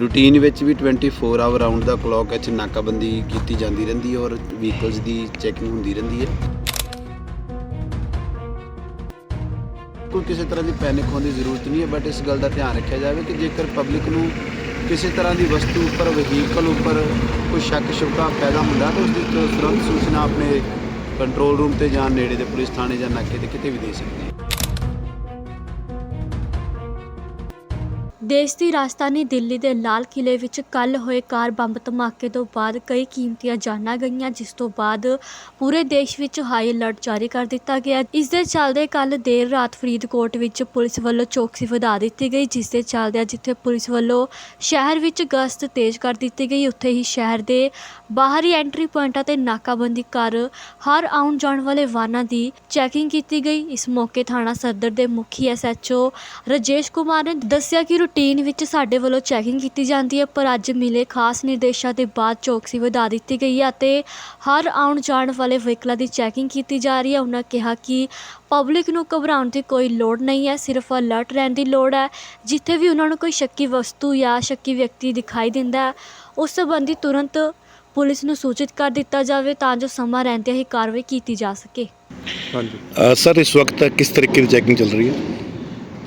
Routine ਵਿੱਚ ਵੀ 24 hour round the clock ਇੱਥੇ ਨਾਕਾਬੰਦੀ ਕੀਤੀ ਜਾਂਦੀ ਰਹਿੰਦੀ ਹੈ ਔਰ ਵਹੀਕਲਸ ਦੀ ਚੈਕਿੰਗ ਹੁੰਦੀ ਰਹਿੰਦੀ ਹੈ। ਕੋਈ ਕਿਸੇ ਤਰ੍ਹਾਂ ਦੀ ਪੈਨਿਕ ਹੋਣ ਦੀ ਜ਼ਰੂਰਤ ਨਹੀਂ ਹੈ ਬਟ ਇਸ ਗੱਲ ਦਾ ਧਿਆਨ ਰੱਖਿਆ ਜਾਵੇ ਕਿ ਜੇਕਰ ਪਬਲਿਕ ਨੂੰ ਕਿਸੇ ਤਰ੍ਹਾਂ ਦੀ ਵਸਤੂ ਉੱਪਰ ਵਹੀਕਲ ਉੱਪਰ ਕੋਈ ਸ਼ੱਕ ਸ਼ੁਬਾ ਪੈਦਾ ਹੁੰਦਾ ਤਾਂ ਉਸ ਦੀ ਤੁਰੰਤ ਸੂਚਨਾ ਆਪਣੇ ਕੰਟਰੋਲ ਰੂਮ ਤੇ ਜਾਂ ਨੇੜੇ ਦੇ ਪੁਲਿਸ ਥਾਣੇ ਜਾਂ ਨਾਕੇ ਤੇ ਕਿਤੇ ਵੀ ਦੇ ਸਕਦੇ ਹੈ। ਦੇਸ਼ ਦੀ ਰਾਜਧਾਨੀ ਦਿੱਲੀ ਦੇ ਲਾਲ ਕਿਲੇ ਵਿੱਚ ਕੱਲ ਹੋਏ ਕਾਰ ਬੰਬ ਧਮਾਕੇ ਤੋਂ ਬਾਅਦ ਕਈ ਕੀਮਤੀਆਂ ਜਾਨਾਂ ਗਈਆਂ, ਜਿਸ ਤੋਂ ਬਾਅਦ ਪੂਰੇ ਦੇਸ਼ ਵਿੱਚ ਹਾਈ ਅਲਰਟ ਜਾਰੀ ਕਰ ਦਿੱਤਾ ਗਿਆ। ਇਸ ਦੇ ਚੱਲਦੇ ਕੱਲ ਦੇਰ ਰਾਤ ਫਰੀਦਕੋਟ ਵਿੱਚ ਪੁਲਿਸ ਵੱਲੋਂ ਚੌਕਸੀ ਵਧਾ ਦਿੱਤੀ ਗਈ, ਜਿਸ ਦੇ ਚੱਲਦਿਆਂ ਜਿੱਥੇ ਪੁਲਿਸ ਵੱਲੋਂ ਸ਼ਹਿਰ ਵਿੱਚ ਗਸ਼ਤ ਤੇਜ਼ ਕਰ ਦਿੱਤੀ ਗਈ, ਉੱਥੇ ਹੀ ਸ਼ਹਿਰ ਦੇ ਬਾਹਰੀ ਐਂਟਰੀ ਪੁਆਇੰਟਾਂ ਤੇ ਨਾਕਾਬੰਦੀ ਕਰ ਹਰ ਆਉਣ ਜਾਣ ਵਾਲੇ ਵਾਹਨਾਂ ਦੀ ਚੈਕਿੰਗ ਕੀਤੀ ਗਈ। ਇਸ ਮੌਕੇ ਥਾਣਾ ਸਦਰ ਦੇ ਮੁਖੀ ਐਸਐਚਓ ਰਜੇਸ਼ ਕੁਮਾਰ ਨੇ ਦੱਸਿਆ ਕਿ ਰੂਟੀਨ ਵਿੱਚ ਸਾਡੇ ਵੱਲੋਂ ਚੈਕਿੰਗ ਕੀਤੀ ਜਾਂਦੀ ਹੈ, ਪਰ ਅੱਜ ਮਿਲੇ ਖਾਸ ਨਿਰਦੇਸ਼ਾਂ ਦੇ ਬਾਅਦ ਚੌਕਸੀ ਵਧਾ ਦਿੱਤੀ ਗਈ ਹੈ ਅਤੇ ਹਰ ਆਉਣ ਜਾਣ ਵਾਲੇ ਵਹੀਕਲਾਂ ਦੀ ਚੈਕਿੰਗ ਕੀਤੀ ਜਾ ਰਹੀ ਹੈ। ਉਹਨਾਂ ਕਿਹਾ ਕਿ ਪਬਲਿਕ ਨੂੰ ਘਬਰਾਉਣ ਦੀ ਕੋਈ ਲੋੜ ਨਹੀਂ ਹੈ, ਸਿਰਫ ਅਲਰਟ ਰਹਿਣ ਦੀ ਲੋੜ ਹੈ, ਜਿੱਥੇ ਵੀ ਉਹਨਾਂ ਨੂੰ ਕੋਈ ਸ਼ੱਕੀ ਵਸਤੂ ਜਾਂ ਸ਼ੱਕੀ ਵਿਅਕਤੀ ਦਿਖਾਈ ਦਿੰਦਾ ਹੈ, ਉਸ ਸੰਬੰਧੀ ਤੁਰੰਤ ਪੁਲਿਸ ਨੂੰ ਸੂਚਿਤ ਕਰ ਦਿੱਤਾ ਜਾਵੇ ਤਾਂ ਜੋ ਸਮਾਂ ਰਹਿੰਦਿਆਂ ਹੀ ਕਾਰਵਾਈ ਕੀਤੀ ਜਾ ਸਕੇ। ਹਾਂਜੀ। ਸਰ, ਇਸ ਵਕਤ ਕਿਸ ਤਰੀਕੇ ਦੀ ਚੈਕਿੰਗ ਚੱਲ ਰਹੀ ਹੈ?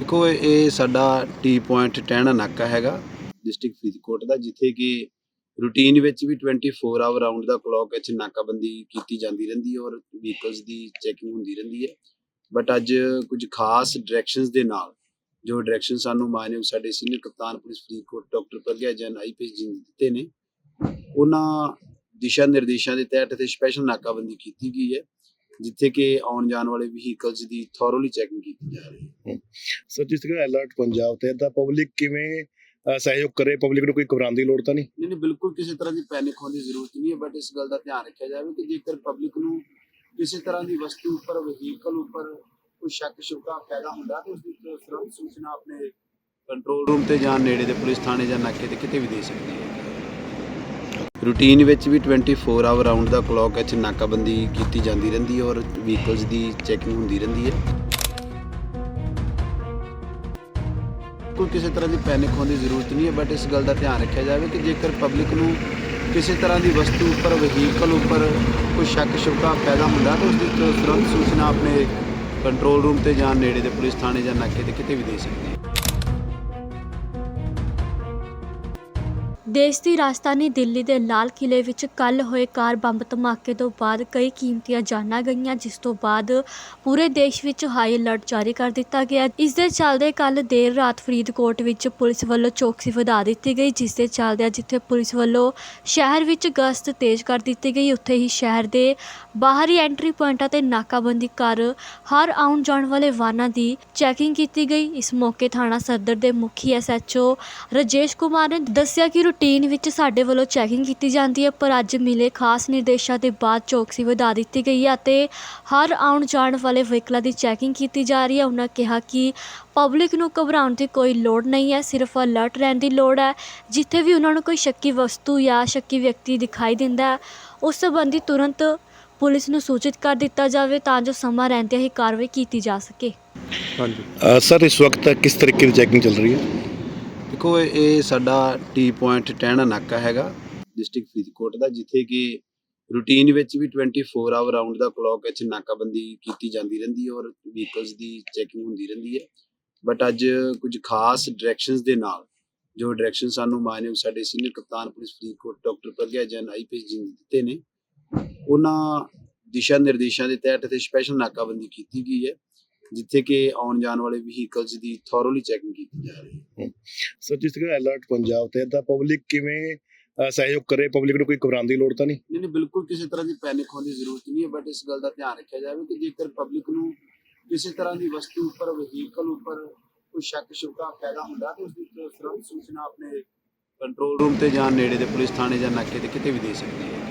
ਦੇਖੋ, ਇਹ ਸਾਡਾ ਟੀ ਪੁਆਇੰਟ ਟਹਿਣਾ ਨਾਕਾ ਹੈਗਾ ਡਿਸਟ੍ਰਿਕਟ ਫਰੀਦਕੋਟ ਦਾ, ਜਿੱਥੇ ਕਿ ਰੂਟੀਨ ਵਿੱਚ ਵੀ 24 ਆਵਰ ਰਾਉਂਡ ਦਾ ਕਲੌਕ ਇੱਥੇ ਨਾਕਾਬੰਦੀ ਕੀਤੀ ਜਾਂਦੀ ਰਹਿੰਦੀ ਹੈ ਔਰ ਵਹੀਕਲਸ ਦੀ ਚੈਕਿੰਗ ਹੁੰਦੀ ਰਹਿੰਦੀ ਹੈ। ਬਟ ਅੱਜ ਕੁਝ ਖਾਸ ਡਾਇਰੈਕਸ਼ਨਸ ਦੇ ਨਾਲ, ਜੋ ਡਾਇਰੈਕਸ਼ਨ ਸਾਨੂੰ ਮਾਨਯੋਗ ਸਾਡੇ ਸੀਨੀਅਰ ਕਪਤਾਨ police Faridkot doctor Pragya Jain IPS ji ਨੇ ਦਿੱਤੇ ਨੇ। ਉਹਨਾਂ ਦਿਸ਼ਾ ਨਿਰਦੇਸ਼ਾਂ ਦੇ ਤਹਿਤ ਤੇ ਸਪੈਸ਼ਲ ਨਾਕਾਬੰਦੀ ਕੀਤੀ ਗਈ ਹੈ। ਜਿੱਥੇ ਕਿ ਆਉਣ ਜਾਣ ਵਾਲੇ ਵਹੀਕਲਸ ਦੀ ਥੋਰੋਲੀ ਚੈਕਿੰਗ ਕੀਤੀ ਜਾ ਰਹੀ ਹੈ। ਸਰ ਜਿਸ ਤਰ੍ਹਾਂ ਅਲਰਟ ਪੰਜਾਬ ਤੇ ਤਾਂ ਪਬਲਿਕ ਕਿਵੇਂ ਸਹਿਯੋਗ ਕਰੇ? ਪਬਲਿਕ ਨੂੰ ਕੋਈ ਘਬਰਾਉਣ ਦੀ ਲੋੜ ਤਾਂ ਨਹੀਂ? ਨਹੀਂ ਨਹੀਂ ਬਿਲਕੁਲ ਕਿਸੇ ਤਰ੍ਹਾਂ ਦੀ ਪੈਨਿਕ ਹੋਣ ਦੀ ਜ਼ਰੂਰਤ ਨਹੀਂ ਹੈ ਬਟ ਇਸ ਗੱਲ ਦਾ ਧਿਆਨ ਰੱਖਿਆ ਜਾਵੇ ਕਿ ਜੇਕਰ ਪਬਲਿਕ ਨੂੰ ਕਿਸੇ ਤਰ੍ਹਾਂ ਦੀ ਵਸਤੂ ਉੱਪਰ ਵਹੀਕਲ ਉੱਪਰ ਕੋਈ ਸ਼ੱਕ ਸ਼ੁਬਾ ਪੈਦਾ ਹੁੰਦਾ ਤਾਂ ਉਸ ਦੀ ਤੁਰੰਤ ਸੂਚਨਾ ਆਪਣੇ ਕੰਟਰੋਲ ਰੂਮ ਤੇ ਜਾਂ ਨੇੜੇ ਦੇ ਪੁਲਿਸ ਥਾਣੇ ਜਾਂ ਨਾਕੇ ਤੇ ਕਿਤੇ ਵੀ ਦੇ ਸਕਦੀ ਹੈ। ਰੂਟੀਨ ਵਿੱਚ ਵੀ 24 ਆਵਰ ਰਾਉਂਡ ਦਾ ਕਲੌਕ ਇੱਥੇ ਨਾਕਾਬੰਦੀ ਕੀਤੀ ਜਾਂਦੀ ਰਹਿੰਦੀ ਹੈ ਔਰ ਵਹੀਕਲਸ ਦੀ ਚੈਕਿੰਗ ਹੁੰਦੀ ਰਹਿੰਦੀ ਹੈ। ਕੋਈ ਕਿਸੇ ਤਰ੍ਹਾਂ ਦੀ ਪੈਨਿਕ ਹੋਣ ਦੀ ਜ਼ਰੂਰਤ ਨਹੀਂ ਹੈ ਬਟ ਇਸ ਗੱਲ ਦਾ ਧਿਆਨ ਰੱਖਿਆ ਜਾਵੇ ਕਿ ਜੇਕਰ ਪਬਲਿਕ ਨੂੰ ਕਿਸੇ ਤਰ੍ਹਾਂ ਦੀ ਵਸਤੂ ਉੱਪਰ ਵਹੀਕਲ ਉੱਪਰ ਕੋਈ ਸ਼ੱਕ ਸ਼ੁਬਾ ਪੈਦਾ ਹੁੰਦਾ ਤਾਂ ਉਸ ਦੀ ਤੁਰੰਤ ਸੂਚਨਾ ਆਪਣੇ ਕੰਟਰੋਲ ਰੂਮ ਤੇ ਜਾਂ ਨੇੜੇ ਦੇ ਪੁਲਿਸ ਥਾਣੇ ਜਾਂ ਨਾਕੇ ਤੇ ਕਿਤੇ ਵੀ ਦੇ ਸਕਦੇ ਹੈ। ਦੇਸ਼ ਦੀ ਰਾਜਧਾਨੀ ਦਿੱਲੀ ਦੇ ਲਾਲ ਕਿਲੇ ਵਿੱਚ ਕੱਲ ਹੋਏ ਕਾਰ ਬੰਬ ਧਮਾਕੇ ਤੋਂ ਬਾਅਦ ਕਈ ਕੀਮਤੀਆਂ ਜਾਨਾਂ ਗਈਆਂ, ਜਿਸ ਤੋਂ ਬਾਅਦ ਪੂਰੇ ਦੇਸ਼ ਵਿੱਚ ਹਾਈ ਅਲਰਟ ਜਾਰੀ ਕਰ ਦਿੱਤਾ ਗਿਆ। ਇਸ ਦੇ ਚੱਲਦੇ ਕੱਲ ਦੇਰ ਰਾਤ ਫਰੀਦਕੋਟ ਵਿੱਚ ਪੁਲਿਸ ਵੱਲੋਂ ਚੌਕਸੀ ਵਧਾ ਦਿੱਤੀ ਗਈ, ਜਿਸ ਦੇ ਚੱਲਦਿਆਂ ਜਿੱਥੇ ਪੁਲਿਸ ਵੱਲੋਂ ਸ਼ਹਿਰ ਵਿੱਚ ਗਸ਼ਤ ਤੇਜ਼ ਕਰ ਦਿੱਤੀ ਗਈ, ਉੱਥੇ ਹੀ ਸ਼ਹਿਰ ਦੇ ਬਾਹਰੀ ਐਂਟਰੀ ਪੁਆਇੰਟਾਂ ਤੇ ਨਾਕਾਬੰਦੀ ਕਰ ਹਰ ਆਉਣ ਜਾਣ ਵਾਲੇ ਵਾਹਨਾਂ ਦੀ ਚੈਕਿੰਗ ਕੀਤੀ ਗਈ। ਇਸ ਮੌਕੇ ਥਾਣਾ ਸਦਰ ਦੇ ਮੁਖੀ ਐਸਐਚਓ ਰਜੇਸ਼ ਕੁਮਾਰ ਨੇ ਦੱਸਿਆ ਕਿ ਰੂਟੀਨ ਵਿੱਚ ਸਾਡੇ ਵੱਲੋਂ ਚੈਕਿੰਗ ਕੀਤੀ ਜਾਂਦੀ ਹੈ, ਪਰ ਅੱਜ ਮਿਲੇ ਖਾਸ ਨਿਰਦੇਸ਼ਾਂ ਦੇ ਬਾਅਦ ਚੌਕਸੀ ਵਧਾ ਦਿੱਤੀ ਗਈ ਹੈ ਅਤੇ ਹਰ ਆਉਣ ਜਾਣ ਵਾਲੇ ਵਹੀਕਲਾਂ ਦੀ ਚੈਕਿੰਗ ਕੀਤੀ ਜਾ ਰਹੀ ਹੈ। ਉਹਨਾਂ ਕਿਹਾ ਕਿ ਪਬਲਿਕ ਨੂੰ ਘਬਰਾਉਣ ਦੀ ਕੋਈ ਲੋੜ ਨਹੀਂ ਹੈ, ਸਿਰਫ ਅਲਰਟ ਰਹਿਣ ਦੀ ਲੋੜ ਹੈ, ਜਿੱਥੇ ਵੀ ਉਹਨਾਂ ਨੂੰ ਕੋਈ ਸ਼ੱਕੀ ਵਸਤੂ ਜਾਂ ਸ਼ੱਕੀ ਵਿਅਕਤੀ ਦਿਖਾਈ ਦਿੰਦਾ ਹੈ, ਉਸ ਸੰਬੰਧੀ ਤੁਰੰਤ ਪੁਲਿਸ ਨੂੰ ਸੂਚਿਤ ਕਰ ਦਿੱਤਾ ਜਾਵੇ ਤਾਂ ਜੋ ਸਮਾਂ ਰਹਿੰਦਿਆਂ ਹੀ ਕਾਰਵਾਈ ਕੀਤੀ ਜਾ ਸਕੇ। ਹਾਂਜੀ। ਸਰ, ਇਸ ਵਕਤ ਕਿਸ ਤਰੀਕੇ ਦੀ ਚੈਕਿੰਗ ਚੱਲ ਰਹੀ ਹੈ? ਦੇਖੋ, ਇਹ ਸਾਡਾ ਟੀ ਪੁਆਇੰਟ ਟਹਿਣਾ ਨਾਕਾ ਹੈਗਾ, ਡਿਸਟ੍ਰਿਕਟ ਫਰੀਦਕੋਟ ਦਾ, ਜਿੱਥੇ ਕਿ ਰੂਟੀਨ ਵਿੱਚ ਵੀ 24 ਆਵਰ ਰਾਉਂਡ ਦਾ ਕਲੌਕ ਇੱਥੇ ਨਾਕਾਬੰਦੀ ਕੀਤੀ ਜਾਂਦੀ ਰਹਿੰਦੀ ਹੈ ਔਰ ਵਹੀਕਲਸ ਦੀ ਚੈਕਿੰਗ ਹੁੰਦੀ ਰਹਿੰਦੀ ਹੈ। ਬਟ ਅੱਜ ਕੁਝ ਖਾਸ ਡਾਇਰੈਕਸ਼ਨਸ ਦੇ ਨਾਲ, ਜੋ ਡਾਇਰੈਕਸ਼ਨ ਸਾਨੂੰ ਮਾਨਯੋਗ ਸਾਡੇ ਸੀਨੀਅਰ ਕਪਤਾਨ police Faridkot doctor Pragya Jain IPS ji ਨੇ ਦਿੱਤੇ ਨੇ। ਉਹਨਾਂ ਦਿਸ਼ਾ ਨਿਰਦੇਸ਼ਾਂ ਦੇ ਤਹਿਤ ਤੇ ਸਪੈਸ਼ਲ ਨਾਕਾਬੰਦੀ ਕੀਤੀ ਗਈ ਹੈ। ਜਿੱਥੇ ਕਿ ਆਉਣ ਜਾਣ ਵਾਲੇ ਵਹੀਕਲਸ ਦੀ ਥੋਰੋਲੀ ਚੈਕਿੰਗ ਕੀਤੀ ਜਾ ਰਹੀ ਹੈ। ਸਰ ਜਿਸ ਤਰ੍ਹਾਂ ਅਲਰਟ ਪੰਜਾਬ ਤੇ ਤਾਂ ਪਬਲਿਕ ਕਿਵੇਂ ਸਹਿਯੋਗ ਕਰੇ? ਪਬਲਿਕ ਨੂੰ ਕੋਈ ਘਬਰਾਉਣ ਦੀ ਲੋੜ ਤਾਂ ਨਹੀਂ? ਨਹੀਂ ਨਹੀਂ ਬਿਲਕੁਲ ਕਿਸੇ ਤਰ੍ਹਾਂ ਦੀ ਪੈਨਿਕ ਹੋਣ ਦੀ ਜ਼ਰੂਰਤ ਨਹੀਂ ਹੈ ਬਟ ਇਸ ਗੱਲ ਦਾ ਧਿਆਨ ਰੱਖਿਆ ਜਾਵੇ ਕਿ ਜੇਕਰ ਪਬਲਿਕ ਨੂੰ ਕਿਸੇ ਤਰ੍ਹਾਂ ਦੀ ਵਸਤੂ ਉੱਪਰ ਵਹੀਕਲ ਉੱਪਰ ਕੋਈ ਸ਼ੱਕ ਸ਼ੁਬਾ ਪੈਦਾ ਹੁੰਦਾ ਤਾਂ ਉਸ ਦੀ ਤੁਰੰਤ ਸੂਚਨਾ ਆਪਣੇ ਕੰਟਰੋਲ ਰੂਮ ਤੇ ਜਾਂ ਨੇੜੇ ਦੇ ਪੁਲਿਸ ਥਾਣੇ ਜਾਂ ਨਾਕੇ ਤੇ ਕਿਤੇ ਵੀ ਦੇ ਸਕਦੀ ਹੈ।